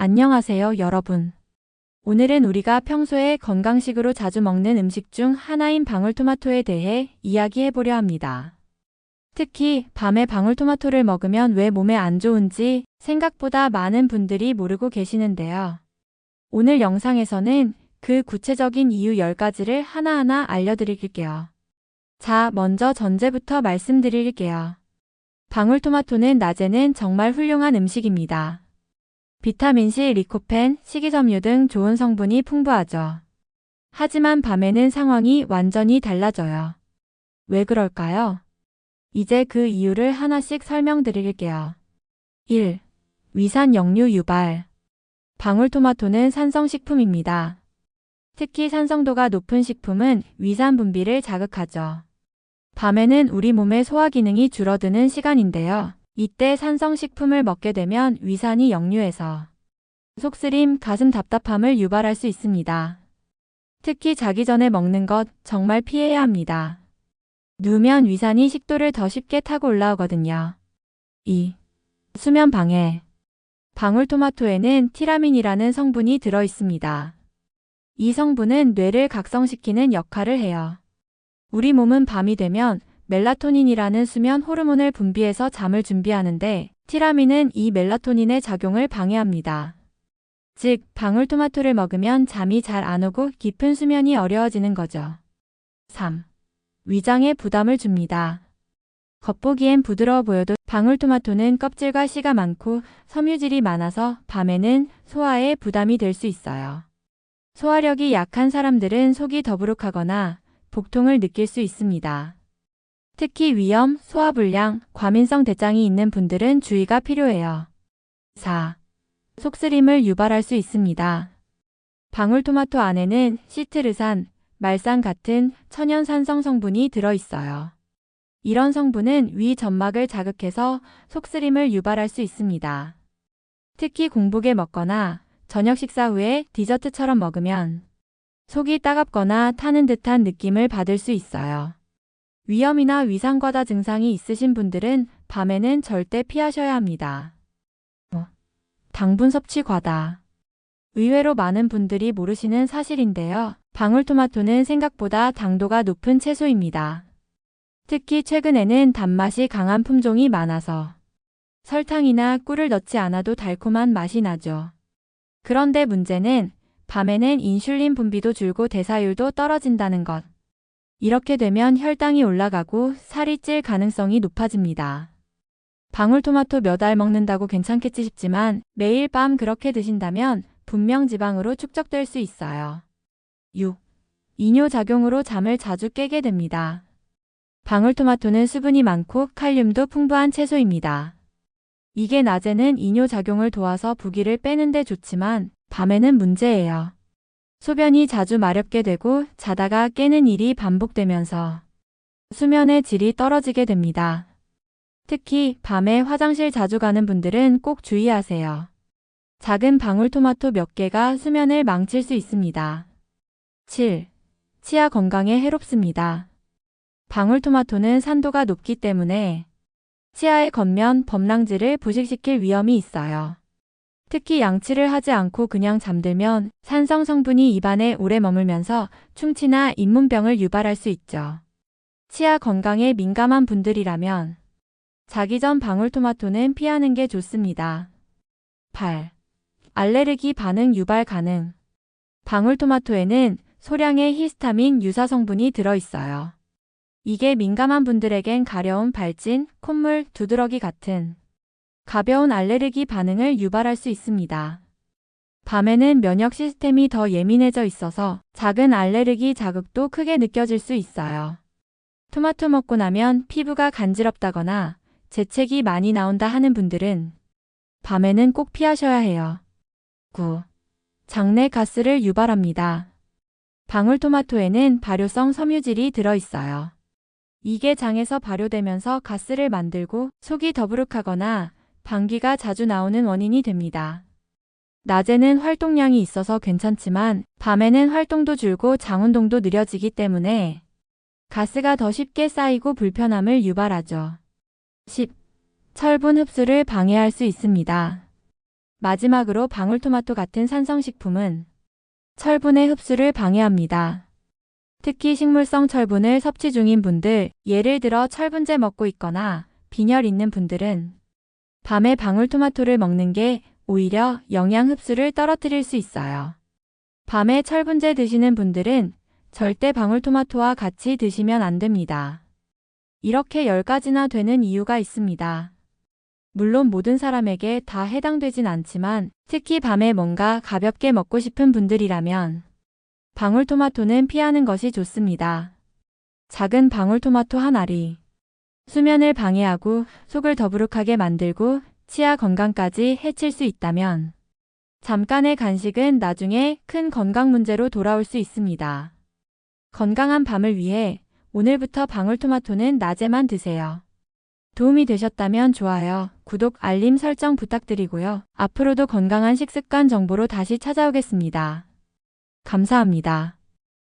안녕하세요, 여러분. 오늘은 우리가 평소에 건강식으로 자주 먹는 음식 중 하나인 방울토마토에 대해 이야기해 보려 합니다. 특히 밤에 방울토마토를 먹으면 왜 몸에 안 좋은지 생각보다 많은 분들이 모르고 계시는데요. 오늘 영상에서는 그 구체적인 이유 10가지를 하나하나 알려드릴게요. 자, 먼저 전제부터 말씀드릴게요. 방울토마토는 낮에는 정말 훌륭한 음식입니다. 비타민C, 리코펜, 식이섬유 등 좋은 성분이 풍부하죠. 하지만 밤에는 상황이 완전히 달라져요. 왜 그럴까요? 이제 그 이유를 하나씩 설명드릴게요. 1. 위산 역류 유발. 방울토마토는 산성식품입니다. 특히 산성도가 높은 식품은 위산 분비를 자극하죠. 밤에는 우리 몸의 소화 기능이 줄어드는 시간인데요. 이때 산성식품을 먹게 되면 위산이 역류해서 속쓰림, 가슴 답답함을 유발할 수 있습니다. 특히 자기 전에 먹는 것 정말 피해야 합니다. 누우면 위산이 식도를 더 쉽게 타고 올라오거든요. 2. 수면 방해. 방울토마토에는 티라민이라는 성분이 들어 있습니다. 이 성분은 뇌를 각성시키는 역할을 해요. 우리 몸은 밤이 되면 멜라토닌이라는 수면 호르몬을 분비해서 잠을 준비하는데 티라민은 이 멜라토닌의 작용을 방해합니다. 즉, 방울토마토를 먹으면 잠이 잘 안 오고 깊은 수면이 어려워지는 거죠. 3. 위장에 부담을 줍니다. 겉보기엔 부드러워 보여도 방울토마토는 껍질과 씨가 많고 섬유질이 많아서 밤에는 소화에 부담이 될 수 있어요. 소화력이 약한 사람들은 속이 더부룩하거나 복통을 느낄 수 있습니다. 특히 위염, 소화불량, 과민성 대장이 있는 분들은 주의가 필요해요. 4. 속쓰림을 유발할 수 있습니다. 방울토마토 안에는 시트르산, 말산 같은 천연 산성 성분이 들어 있어요. 이런 성분은 위 점막을 자극해서 속쓰림을 유발할 수 있습니다. 특히 공복에 먹거나 저녁 식사 후에 디저트처럼 먹으면 속이 따갑거나 타는 듯한 느낌을 받을 수 있어요. 위염이나 위산과다 증상이 있으신 분들은 밤에는 절대 피하셔야 합니다. 어, 당분 섭취 과다. 의외로 많은 분들이 모르시는 사실인데요. 방울토마토는 생각보다 당도가 높은 채소입니다. 특히 최근에는 단맛이 강한 품종이 많아서 설탕이나 꿀을 넣지 않아도 달콤한 맛이 나죠. 그런데 문제는 밤에는 인슐린 분비도 줄고 대사율도 떨어진다는 것. 이렇게 되면 혈당이 올라가고 살이 찔 가능성이 높아집니다. 방울토마토 몇 알 먹는다고 괜찮겠지 싶지만 매일 밤 그렇게 드신다면 분명 지방으로 축적될 수 있어요. 6. 이뇨작용으로 잠을 자주 깨게 됩니다. 방울토마토는 수분이 많고 칼륨도 풍부한 채소입니다. 이게 낮에는 이뇨작용을 도와서 부기를 빼는데 좋지만 밤에는 문제예요. 소변이 자주 마렵게 되고 자다가 깨는 일이 반복되면서 수면의 질이 떨어지게 됩니다. 특히 밤에 화장실 자주 가는 분들은 꼭 주의하세요. 작은 방울토마토 몇 개가 수면을 망칠 수 있습니다. 7. 치아 건강에 해롭습니다. 방울토마토는 산도가 높기 때문에 치아의 겉면 범랑질을 부식시킬 위험이 있어요. 특히 양치를 하지 않고 그냥 잠들면 산성 성분이 입안에 오래 머물면서 충치나 잇몸병을 유발할 수 있죠. 치아 건강에 민감한 분들이라면 자기 전 방울토마토는 피하는 게 좋습니다. 8. 알레르기 반응 유발 가능. 방울토마토에는 소량의 히스타민 유사 성분이 들어 있어요. 이게 민감한 분들에겐 가려움, 발진, 콧물, 두드러기 같은 가벼운 알레르기 반응을 유발할 수 있습니다. 밤에는 면역 시스템이 더 예민해져 있어서 작은 알레르기 자극도 크게 느껴질 수 있어요. 토마토 먹고 나면 피부가 간지럽다거나 재채기 많이 나온다 하는 분들은 밤에는 꼭 피하셔야 해요. 9. 장내 가스를 유발합니다. 방울토마토에는 발효성 섬유질이 들어 있어요. 이게 장에서 발효되면서 가스를 만들고 속이 더부룩하거나 방귀가 자주 나오는 원인이 됩니다. 낮에는 활동량이 있어서 괜찮지만 밤에는 활동도 줄고 장운동도 느려지기 때문에 가스가 더 쉽게 쌓이고 불편함을 유발하죠. 10. 철분 흡수를 방해할 수 있습니다. 마지막으로 방울토마토 같은 산성식품은 철분의 흡수를 방해합니다. 특히 식물성 철분을 섭취 중인 분들, 예를 들어 철분제 먹고 있거나 빈혈 있는 분들은 밤에 방울토마토를 먹는 게 오히려 영양 흡수를 떨어뜨릴 수 있어요. 밤에 철분제 드시는 분들은 절대 방울토마토와 같이 드시면 안 됩니다. 이렇게 10가지나 되는 이유가 있습니다. 물론 모든 사람에게 다 해당되진 않지만 특히 밤에 뭔가 가볍게 먹고 싶은 분들이라면 방울토마토는 피하는 것이 좋습니다. 작은 방울토마토 한 알이 수면을 방해하고 속을 더부룩하게 만들고 치아 건강까지 해칠 수 있다면 잠깐의 간식은 나중에 큰 건강 문제로 돌아올 수 있습니다. 건강한 밤을 위해 오늘부터 방울토마토는 낮에만 드세요. 도움이 되셨다면 좋아요, 구독, 알림 설정 부탁드리고요. 앞으로도 건강한 식습관 정보로 다시 찾아오겠습니다. 감사합니다.